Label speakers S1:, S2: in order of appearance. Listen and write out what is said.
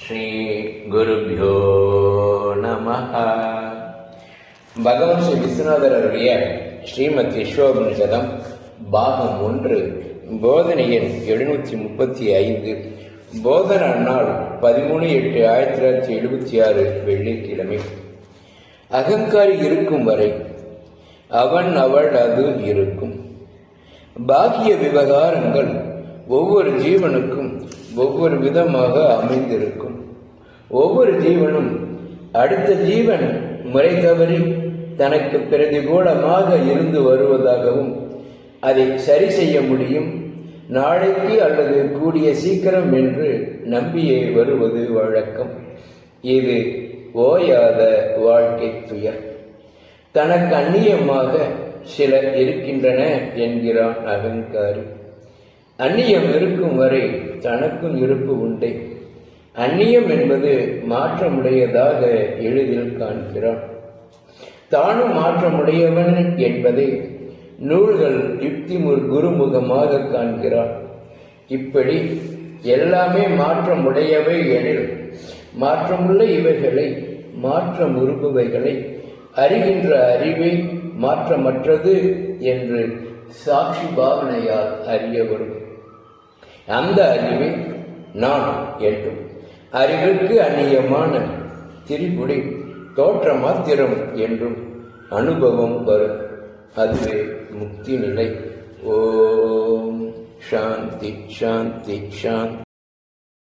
S1: ஸ்ரீகுருபியோ நம பகவான் ஸ்ரீ விஸ்வநாதர் அவருடைய ஸ்ரீமதி விஸ்வபனிஷதம் பாகம் ஒன்று போதனையின் எழுநூற்றி முப்பத்தி ஐந்து. போதன நாள் பதிமூணு எட்டு ஆயிரத்தி தொள்ளாயிரத்தி எழுபத்தி ஆறு வெள்ளிக்கிழமை. அகங்காரி இருக்கும் வரை அவன் அவள் அது இருக்கும். பாக்கிய விவகாரங்கள் ஒவ்வொரு ஜீவனுக்கும் ஒவ்வொரு விதமாக அமைந்திருக்கும். ஒவ்வொரு ஜீவனும் அடுத்த ஜீவன் முறை தவறி தனக்கு பிரதிகூலமாக இருந்து வருவதாகவும் அதை சரி செய்ய முடியும். நாளைக்கு அல்லது கூடிய சீக்கிரம் என்று நம்பியே வருவது வழக்கம். இது ஓயாத வாழ்க்கை துயர். தனக்கு அந்நியமாக சிலர் இருக்கின்றன என்கிறான் அகங்காரி. அந்நியம் இருக்கும் வரை தனக்கும் இருப்பு உண்டே. அந்நியம் என்பது மாற்றமுடையதாக எளிதில் காண்கிறான் தானும் மாற்றமுடையவன் என்பதை நூல்கள் யுக்தி முர் குருமுகமாக காண்கிறான். இப்படி எல்லாமே மாற்றமுடையவை எனில் மாற்றமுள்ள இவைகளை மாற்றம் உருபவைகளை அறிகின்ற அறிவை மாற்றமற்றது என்று சாட்சி பாவனையால் அறிய வரும் அந்த அறிவை நான் என்றும் அறிவுக்கு அந்நியமான திரிபுடி தோற்ற மாத்திரம் என்றும் அனுபவம் வரும். அதுவே முக்தி நிலை. ஓம். சாந்தி சாந்தி சாந்தி.